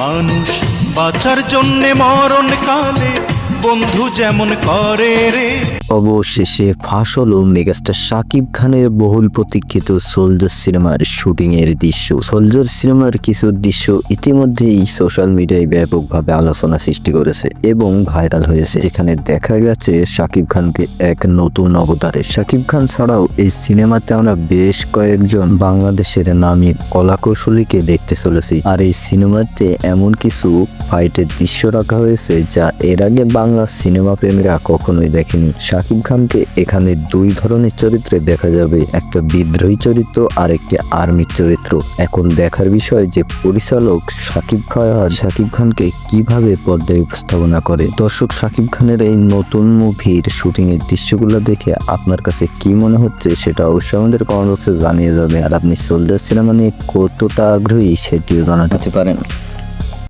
মানুষ বাঁচার জন্যে মরণ কালে বন্ধু যেমন করে রে অবশেষে ফাঁস হলো মেগাস্টার শাকিব খানের বহুল প্রতীক্ষিত সোলজার সিনেমার শুটিং এর দৃশ্য। সোলজার সিনেমার কিছু দৃশ্য ইতিমধ্যেই সোশ্যাল মিডিয়ায় ব্যাপকভাবে আলোচনা সৃষ্টি করেছে এবং ভাইরাল হয়েছে। যেখানে দেখা গেছে, শাকিব খানকে এক নতুন অবতারে। শাকিব খান ছাড়াও এই সিনেমাতে আমরা বেশ কয়েকজন বাংলাদেশের নামী কলাকৌশলীকে দেখতে চলেছি। আর এই সিনেমাতে এমন কিছু ফাইটের দৃশ্য রাখা হয়েছে যা এর আগে বাংলা সিনেমা প্রেমীরা কখনোই দেখেনি। শাকিব খানকে এখানে দুই ধরনের চরিত্রে দেখা যাবে, একটা বিদ্রোহী চরিত্র আর একটি আর্মির চরিত্র। এখন দেখার বিষয় যে পরিচালক শাকিব খান শাকিব খানকে কীভাবে পর্দায় উপস্থাপনা করে। দর্শক শাকিব খানের এই নতুন মুভির শুটিং এর দৃশ্যগুলো দেখে আপনার কাছে কি মনে হচ্ছে সেটা অবশ্যই আমাদের কমেন্ট বক্সে জানিয়ে যাবে। আর আপনি সোলজার সিনেমা নিয়ে কতটা আগ্রহী সেটিও জানাতে পারেন।